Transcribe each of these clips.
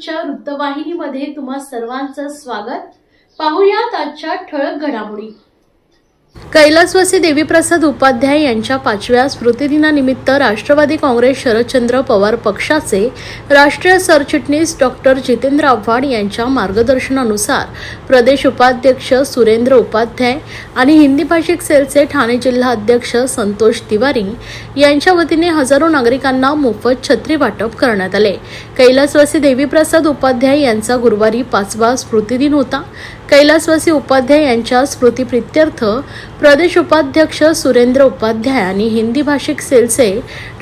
न्यूजच्या वृत्तवाहिनीमध्ये तुम्हा सर्वांचं स्वागत. पाहुयात आजच्या ठळक घडामोडी. कैलासवासी देवीप्रसाद उपाध्याय यांच्या पाचव्या स्मृतिदिनानिमित्त राष्ट्रवादी काँग्रेस शरदचंद्र पवार पक्षाचे राष्ट्रीय सरचिटणीस डॉक्टर जितेंद्र आव्हाड यांच्या मार्गदर्शनानुसार प्रदेश उपाध्यक्ष सुरेंद्र उपाध्याय आणि हिंदी भाषिक सेलचे ठाणे जिल्हा अध्यक्ष संतोष तिवारी यांच्या वतीने हजारो नागरिकांना मोफत छत्री वाटप करण्यात आले. कैलासवासी देवीप्रसाद उपाध्याय यांचा गुरुवारी पाचवा स्मृतिदिन होता. कैलासवासी उपाध्याय यांच्या स्मृतिप्रित्यर्थ प्रदेश उपाध्यक्ष सुरेंद्र उपाध्याय आणि हिंदी भाषिक सेलचे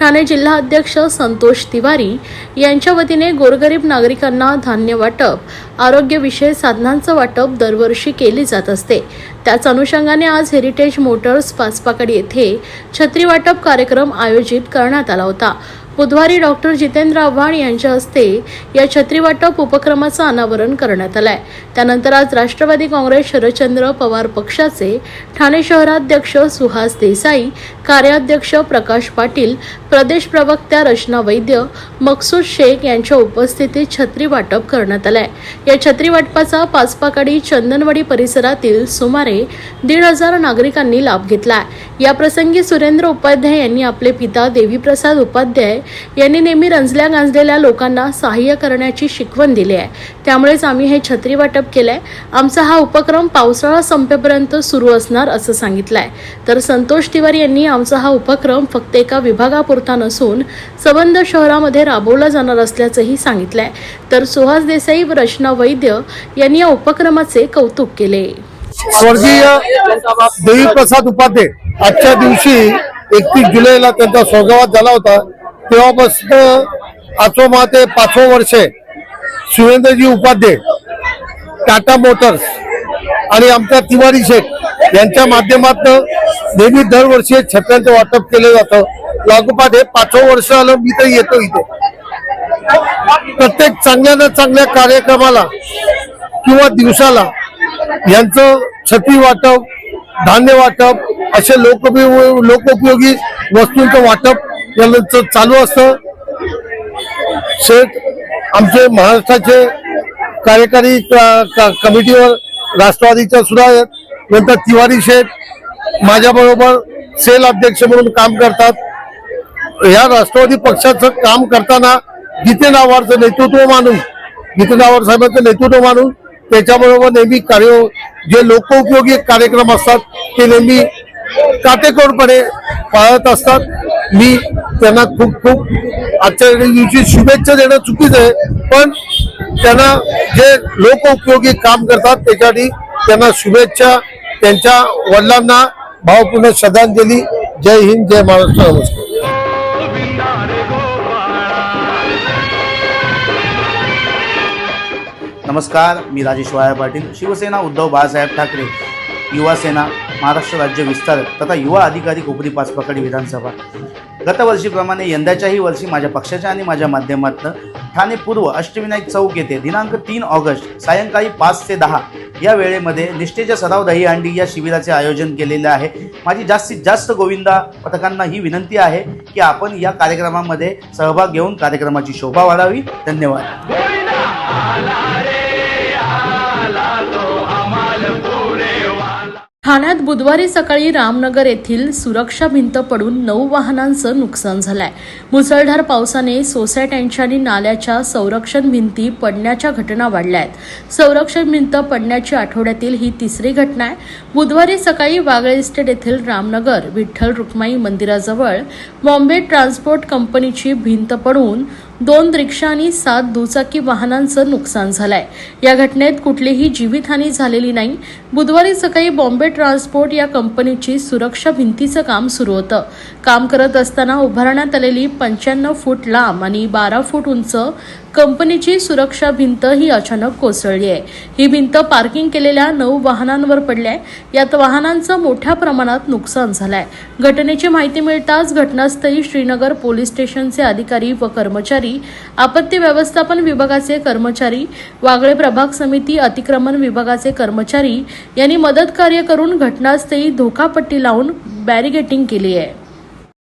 ठाणे जिल्हा अध्यक्ष संतोष तिवारी यांच्या वतीने गोरगरीब नागरिकांना धान्य वाटप आरोग्यविषयक साधनांचं वाटप दरवर्षी केले जात असते. त्याच अनुषंगाने आज हेरिटेज मोटर्स पाचपाकडी येथे छत्री वाटप कार्यक्रम आयोजित करण्यात आला होता. बुधवारी डॉक्टर जितेंद्र आव्हाड यांच्या हस्ते या छत्रीवाटप उपक्रमाचं अनावरण करण्यात आलंय. त्यानंतर आज राष्ट्रवादी काँग्रेस शरदचंद्र पवार पक्षाचे ठाणे शहराध्यक्ष सुहास देसाई कार्याध्यक्ष प्रकाश पाटील प्रदेश प्रवक्त्या रचना वैद्य मकसूद शेख यांच्या उपस्थितीत छत्री वाटप करण्यात आलंय. या छत्री वाटपाचा पाचपाकडी चंदनवाडी परिसरातील सुमारे दीड हजार नागरिकांनी लाभ घेतला या प्रसंगी सुरेंद्र उपाध्याय यांनी आपले पिता देवीप्रसाद उपाध्याय यांनी नेहमी रंजल्या गांजलेल्या लोकांना सहाय्य करण्याची शिकवण दिली आहे. त्यामुळेच आम्ही हे छत्री वाटप केलंय. आमचा हा उपक्रम पावसाळा संपेपर्यंत सुरू असणार असं सांगितलंय. तर संतोष तिवारी यांनी आमचा हा उपक्रम फक्त एका विभागापुरता नसून सबंध शहरामध्ये राबवला जाणार असल्याचंही सांगितलंय. तर सुहास देसाई व रचना वैद्य यांनी या उपक्रमाचे कौतुक केले. स्वर्गीय देवीप्रसाद उपाध्ये आजच्या दिवशी एकतीस जुलैला त्यांचा स्वर्गवास झाला होता. तेव्हापासून आचोमा ते पाचवं वर्ष सुरेंद्रजी उपाध्ये टाटा मोटर्स आणि आमच्या तिवारी शेठ यांच्या माध्यमातून नेहमी दरवर्षी छत्र्यांचं वाटप केलं जातं. लागोपाठ हे पाचवं वर्ष आलं मी तर येतो इथे. प्रत्येक चांगल्या ना चांगल्या कार्यक्रमाला किंवा दिवसाला यांचं छत्री वाटप धान्य वाटप असे लोकोपयोगी लोकोपयोगी वस्तूंचं वाटप यांचं चालू असतं. शेठ आमचे महाराष्ट्राचे कार्यकारी क- कमिटीवर राष्ट्रवादीच्या सुद्धा आहेत. नंतर तिवारी शेठ माझ्याबरोबर सेल अध्यक्ष म्हणून काम करतात. या राष्ट्रवादी पक्षाचं काम करताना जितेन आव्हाडचं नेतृत्व मानून जितेन आव्हाड साहेबांचं नेतृत्व मानून त्याच्याबरोबर नेहमी कार्य जे लोकोपयोगी कार्यक्रम असतात ते नेहमी काटेकोरपणे पाळत असतात. मी त्यांना खूप खूप आजच्या दिवशी शुभेच्छा देणं चुकीचं आहे पण त्यांना जे लोकोपयोगी काम करतात त्याच्यासाठी त्यांना शुभेच्छा त्यांच्या वडिलांना भावपूर्ण श्रद्धांजली. जय हिंद जय महाराष्ट्र नमस्कार. नमस्कार मी राजेश वाया पाटील शिवसेना उद्धव बाळासाहेब ठाकरे. युवासेना महाराष्ट्र राज्य विस्तार तथा युवा अधिकारी कोपरी पाचपाकडी विधानसभा. गतवर्षीप्रमाणे यंदाच्याही वर्षी माझ्या पक्षाच्या आणि माझ्या माध्यमातून ठाणे पूर्व अष्टविनायक चौक येथे दिनांक तीन ऑगस्ट सायंकाळी पाच ते दहा या वेळेमध्ये निष्ठेच्या सराव दहीहंडी या शिबिराचे आयोजन केलेले आहे. माझी जास्तीत जास्त गोविंदा पथकांना ही विनंती आहे की आपण या कार्यक्रमामध्ये सहभाग घेऊन कार्यक्रमाची शोभा वाढावी. धन्यवाद. ठाण्यात बुधवारी सकाळी रामनगर येथील सुरक्षा भिंत पडून नऊ वाहनांचं नुकसान झालंय. मुसळधार पावसाने सोसायट्यांच्या आणि नाल्याच्या संरक्षण भिंती पडण्याच्या घटना वाढल्या आहेत संरक्षण भिंत पडण्याची आठवड्यातील ही तिसरी घटना आहे. बुधवारी सकाळी वागळे इस्टेट येथील रामनगर विठ्ठल रुक्माई मंदिराजवळ बॉम्बे ट्रान्सपोर्ट कंपनीची भिंत पडून दोन रिक्षा आणि सात दुचाकी वाहनांचं नुकसान झालंय. या घटनेत कुठलीही जीवितहानी झालेली नाही. बुधवारी सकाळी बॉम्बे ट्रान्सपोर्ट या कंपनीची सुरक्षा भिंतीचं काम सुरू होतं. काम करत असताना उभारण्यात आलेली पंच्याण्णव फूट लांब आणि बारा फूट उंच कंपनीची सुरक्षा भिंत ही अचानक कोसळली आहे. ही भिंत पार्किंग केलेल्या नऊ वाहनांवर पडली आहे. यात वाहनांचं मोठ्या प्रमाणात नुकसान झालंय. घटनेची माहिती मिळताच घटनास्थळी श्रीनगर पोलीस स्टेशनचे अधिकारी व कर्मचारी आपत्ती व्यवस्थापन विभागाचे कर्मचारी वागळे प्रभाग समिती अतिक्रमण विभागाचे कर्मचारी यांनी मदत कार्य करून घटनास्थळी धोकापट्टी लावून बॅरिगेटिंग केली आहे.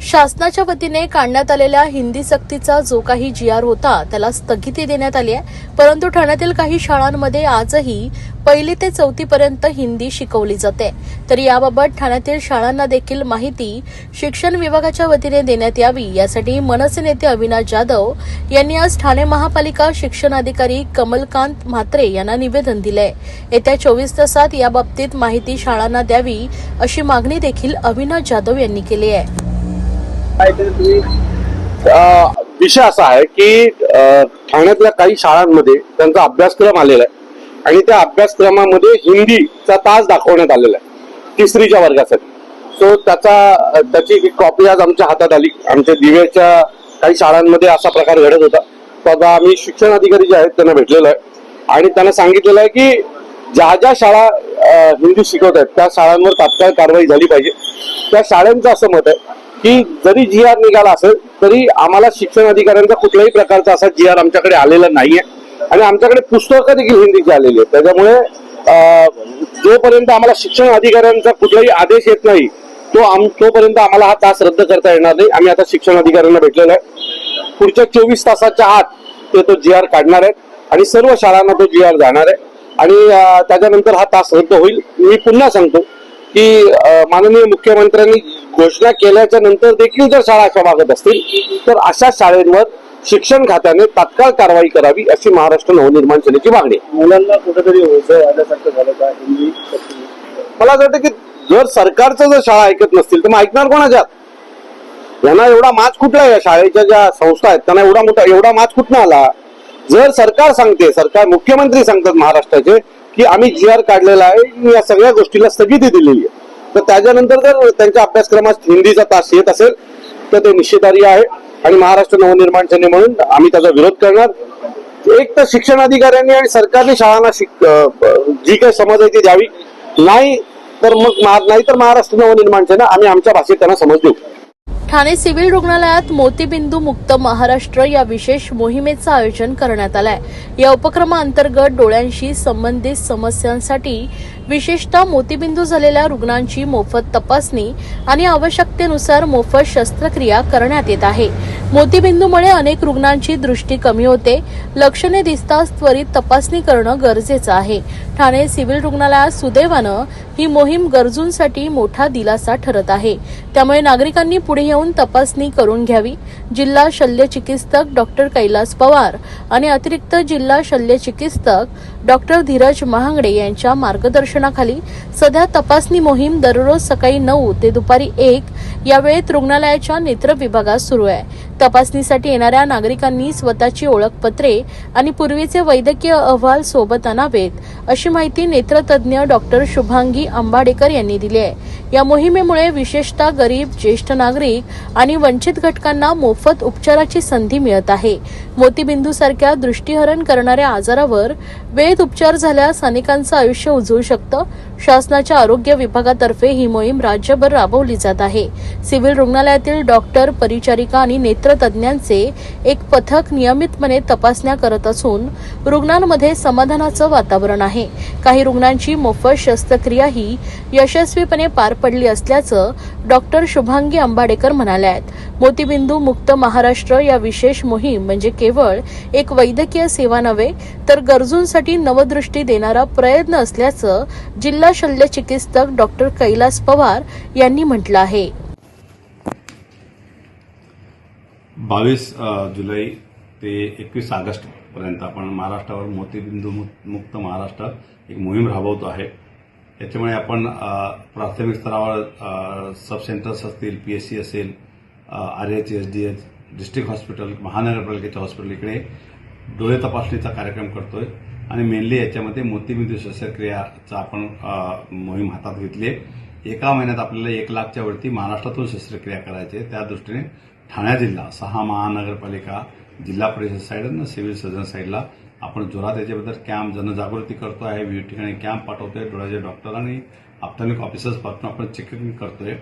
शासनाच्या वतीने काढण्यात आलेल्या हिंदी सक्तीचा जो काही जी आर होता त्याला स्थगिती देण्यात आली आहे. परंतु ठाण्यातील काही शाळांमध्ये आजही पहिली ते चौथी पर्यंत हिंदी शिकवली जाते. तर याबाबत ठाण्यातील शाळांना देखील माहिती शिक्षण विभागाच्या वतीने देण्यात यावी यासाठी मनसे नेते अविनाश जाधव यांनी आज ठाणे महापालिका शिक्षण अधिकारी कमलकांत म्हात्रे यांना निवेदन दिलंय. येत्या चोवीस तासात याबाबतीत माहिती शाळांना द्यावी अशी मागणी देखील अविनाश जाधव यांनी केली आहे. विषय असा आहे की ठाण्यातल्या काही शाळांमध्ये त्यांचा अभ्यासक्रम आलेला आहे. आणि त्या अभ्यासक्रमामध्ये हिंदीचा तास दाखवण्यात आलेला आहे तिसरीच्या वर्गासाठी. सो त्याचा त्याची एक कॉपी आज आमच्या हातात आली. आमच्या दिव्याच्या काही शाळांमध्ये असा प्रकार घडत होता. तो आता आम्ही शिक्षण अधिकारी जे आहेत त्यांना भेटलेलो आहे. आणि त्यांना सांगितलेलं आहे की ज्या ज्या शाळा हिंदी शिकवत आहेत त्या शाळांवर तात्काळ कारवाई झाली पाहिजे. त्या शाळांचं असं मत आहे की जरी जी आर निघाला असेल तरी आम्हाला शिक्षण अधिकाऱ्यांचा कुठल्याही प्रकारचा असा जी आर आमच्याकडे आलेला नाहीये. आणि आमच्याकडे पुस्तकं देखील हिंदीची आलेली आहेत. त्याच्यामुळे जोपर्यंत आम्हाला शिक्षण अधिकाऱ्यांचा कुठलाही आदेश येत नाही तो आम तोपर्यंत आम्हाला हा तास रद्द करता येणार नाही. आम्ही आता शिक्षण अधिकाऱ्यांना भेटलेलो आहे. पुढच्या चोवीस तासाच्या आत ते तो जी आर काढणार आहेत आणि सर्व शाळांना तो जी आर जाणार आहे. आणि त्याच्यानंतर हा तास रद्द होईल. मी पुन्हा सांगतो की माननीय मुख्यमंत्र्यांनी घोषणा केल्याच्यानंतर देखील जर शाळा अशा वागत असतील तर अशा शाळेंवर शिक्षण खात्याने तात्काळ कारवाई करावी अशी महाराष्ट्र नवनिर्माण सेनेची मागणी. मुलांना कुठेतरी ओझं आल्यासारखं झालं का? हिंदी मला असं वाटतं की जर सरकारचं जर शाळा ऐकत नसतील तर मग ऐकणार कोणाच्यात यांना एवढा माच कुठला या शाळेच्या ज्या संस्था आहेत त्यांना एवढा मोठा एवढा माच कुठनं आला? जर सरकार सांगते सरकार मुख्यमंत्री सांगतात महाराष्ट्राचे की आम्ही जी आर काढलेला आहे या सगळ्या गोष्टीला स्थगिती दिलेली आहे. तर त्याच्यानंतर जर त्यांच्या अभ्यासक्रमात हिंदीचा तास येत असेल तर ते निश्चितार्य आहे आणि महाराष्ट्र नवनिर्माण सेने म्हणून आम्ही त्याचा विरोध करणार. एक तर शिक्षण अधिकाऱ्यांनी आणि सरकारने शाळांना शिक जी काही समज आहे ती द्यावी. नाही तर मग नाही तर महाराष्ट्र नवनिर्माण सेना आम्ही आमच्या भाषेत त्यांना समज देऊ. ठाणे सिव्हिल रुग्णालयात मोतीबिंदू मुक्त महाराष्ट्र या विशेष मोहिमेचं आयोजन करण्यात आलंय. या उपक्रमाअंतर्गत डोळ्यांशी संबंधित समस्यांसाठी विशेषतः मोतीबिंदू झालेल्या रुग्णांची मोफत तपासणी आणि आवश्यकतेनुसार मोफत शस्त्रक्रिया करण्यात येत आहे. मोतीबिंदूमुळे अनेक रुग्णांची दृष्टी कमी होते. लक्षणे दिसताच त्वरित तपासणी करणं गरजेचं आहे. ठाणे सिव्हिल रुग्णालयात सुदैवानं ही मोहीम गरजूंसाठी मोठा दिलासा ठरत आहे. त्यामुळे नागरिकांनी पुढे येऊन तपासणी करून घ्यावी. जिल्हा शल्य चिकित्सक डॉक्टर कैलास पवार आणि अतिरिक्त जिल्हा शल्य चिकित्सक डॉक्टर धीरज महांगडे यांच्या मार्गदर्शनाखाली सध्या तपासणी मोहीम दररोज सकाळी नऊ ते दुपारी एक या वेळेत रुग्णालयाच्या नेत्र विभागात सुरू आहे. तपासणीसाठी येणाऱ्या नागरिकांनी स्वतःची ओळखपत्रे आणि पूर्वीचे वैद्यकीय अहवाल सोबत आणावेत अशी माहिती नेत्रतज्ञ डॉक्टर शुभांगी आंबाडेकर यांनी दिली आहे. या मोहिमेमुळे विशेषतः गरीब ज्येष्ठ नागरिक आणि वंचित घटकांना मोफत उपचाराची संधी मिळत आहे. मोतीबिंदूसारख्या दृष्टीहरण करणाऱ्या आजारावर वेळेत उपचार झाल्यास अनेकांचं आयुष्य उजळू शकतं शासनाच्या आरोग्य विभागातर्फे ही मोहीम राज्यभर राबवली जात आहे. सिव्हिल रुग्णालयातील डॉक्टर परिचारिका आणि नेत्रतज्ञांचे एक पथक नियमितपणे तपासण्या करत असून रुग्णांमध्ये समाधानाचं वातावरण आहे. काही रुग्णांची मोफत शस्त्रक्रियाही यशस्वीपणे पार पडली असल्याचं डॉक्टर शुभांगी आंबाडेकर म्हणाल्या आहेत मोतीबिंदू मुक्त महाराष्ट्र या विशेष मोहीम म्हणजे केवळ एक वैद्यकीय सेवा नव्हे तर गरजूंसाठी नवदृष्टी देणारा प्रयत्न असल्याचं जिल्हा शल्य चिकित्सक डॉक्टर कैलास पवार यांनी म्हटलं आहे. बावीस जुलै ते एकवीस ऑगस्ट पर्यंत आपण महाराष्ट्रावर मोतीबिंदू मुक्त महाराष्ट्र एक मोहीम राबवतो आहे. याच्यामुळे आपण प्राथमिक स्तरावर सब सेंटर्स असतील पी एस सी असेल R H S D H district hospital महानगरपालिकेच्या हॉस्पिटल इकडे डोळे तपासणीचा कार्यक्रम करतोय. आणि मेनली याच्यामध्ये मोतीबिंदू शस्त्रक्रियाचा आपण मोहीम हातात घेतली आहे. एका महिन्यात आपल्याला एक लाखच्या वरती महाराष्ट्रातून शस्त्रक्रिया करायची. आहे त्या दृष्टीने ठाणे जिल्हा सहा महानगरपालिका जिल्हा परिषद साईड आणि सिव्हिल सर्जन साईडला आपण जोरात याच्याबद्दल कॅम्प जनजागृती करतो आहे विविध ठिकाणी कॅम्प पाठवतोय. डोळ्याचे डॉक्टर आणि ऑप्थॉमिक ऑफिसर्स पाठवून आपण चेकिंग करतोय.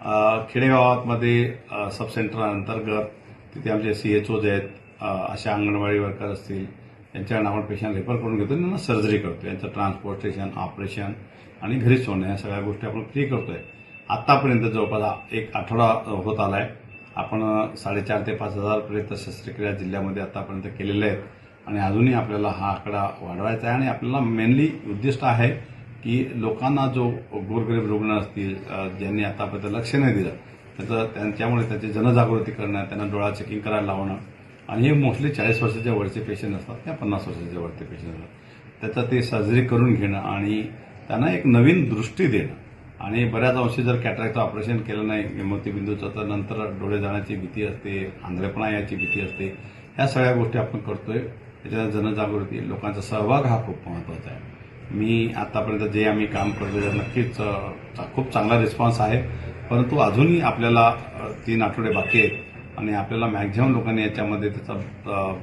अ, खेडेगावामध्ये सब सेंटर अंतर्गत तिथे आमचे सी एच ओज आहेत. अशा अंगणवाडी वर्कर असतील. यांच्याकडून आपण पेशंट रेफर करून घेतो आणि त्यांना सर्जरी करतो. यांचं ट्रान्सपोर्टेशन ऑपरेशन आणि घरी सोडणं या सगळ्या गोष्टी आपण फ्री करतोय. आत्तापर्यंत जवळपास एक आठवडा होत आलाय. आपण साडेचार ते पाच हजारपर्यंत शस्त्रक्रिया जिल्ह्यामध्ये आतापर्यंत केलेल्या आहेत. आणि अजूनही आपल्याला हा आकडा वाढवायचा आहे आणि आपल्याला मेनली उद्दिष्ट आहे की लोकांना जो गोरगरीब रुग्ण असतील ज्यांनी आतापर्यंत लक्ष नाही दिलं त्याचं त्यांच्यामुळे त्याची जनजागृती करणं त्यांना डोळा चेकिंग करायला लावणं आणि हे मोस्टली चाळीस वर्षाच्या वरचे पेशंट असतात त्या पन्नास वर्षाच्या वरचे पेशंट असतात. त्याचं ते सर्जरी करून घेणं आणि त्यांना एक नवीन दृष्टी देणं. आणि बऱ्याच अंशी जर कॅटरॅक्टचं ऑपरेशन केलं नाही मोतीबिंदूचं तर नंतर डोळे जाण्याची भीती असते आंधळेपणा याची भीती असते. ह्या सगळ्या गोष्टी आपण करतोय. त्याच्यात जनजागृती लोकांचा सहभाग हा खूप महत्त्वाचा आहे. मी आतापर्यंत जे आम्ही काम करतो त्यात नक्कीच चा- खूप चांगला रिस्पॉन्स आहे. परंतु अजूनही आपल्याला तीन आठवडे बाकी आहेत. आणि आपल्याला मॅक्झिमम लोकांनी याच्यामध्ये त्याचा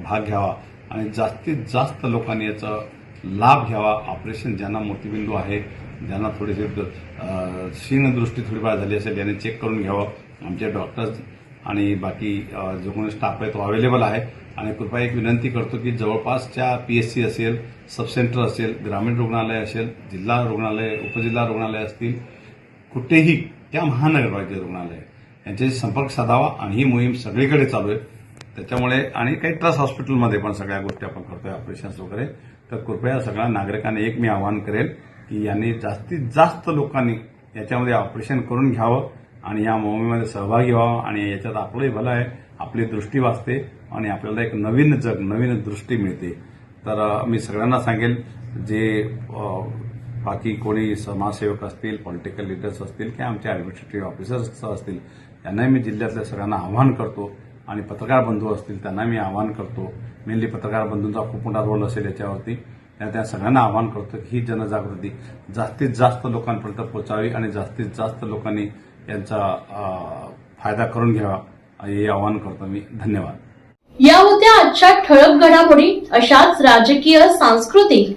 भाग घ्यावा. आणि जास्तीत जास्त लोकांनी याचा लाभ घ्यावा. ऑपरेशन ज्यांना मोतीबिंदू आहे ज्यांना थोडीशी अ, क्षीणदृष्टी थोडीफार झाली असेल यांनी चेक करून घ्यावं. आमचे डॉक्टर्स आणि बाकी जो कोणी स्टाफ आहे तो अवेलेबल आहे. आणि कृपया एक विनंती करतो की जवळपासच्या पी एस सी असेल सब सेंटर असेल ग्रामीण रुग्णालय असेल जिल्हा रुग्णालय उपजिल्हा रुग्णालय असतील कुठेही त्या महानगरपालिकेचे रुग्णालय यांच्याशी संपर्क साधावा आणि ही मोहीम सगळीकडे चालू आहे. त्याच्यामुळे आणि काही ट्रस्ट हॉस्पिटलमध्ये पण सगळ्या गोष्टी आपण करतोय ऑपरेशन्स वगैरे. तर कृपया सगळ्या नागरिकांना एक मी आवाहन करेल की यांनी जास्तीत जास्त लोकांनी याच्यामध्ये ऑपरेशन करून घ्यावं आणि या मोहिमेमध्ये सहभागी व्हावं आणि याच्यात आपलंही भलं आहे आपली दृष्टी वाचते आणि आपल्याला एक नवीन जग नवीन दृष्टी मिळते. तर मी सगळ्यांना सांगेल जे बाकी कोणी समाजसेवक असतील पॉलिटिकल लिडर्स असतील किंवा आमचे ॲडमिनिस्ट्रेटिव्ह ऑफिसर्स असतील त्यांनाही मी जिल्ह्यातल्या सगळ्यांना आवाहन करतो. आणि पत्रकार बंधू असतील त्यांना मी आवाहन करतो. मेनली पत्रकार बंधूंचा खूप मोठा रोल असेल याच्यावरती. त्या त्या सगळ्यांना आवाहन करतो की ही जनजागृती जास्तीत जास्त लोकांपर्यंत पोहोचावी आणि जास्तीत जास्त लोकांनी यांचा फायदा करून घ्यावा. हे आवाहन करतो मी. धन्यवाद. या होत्या आजच्या ठळक घडामोडी. अशाच राजकीय सांस्कृतिक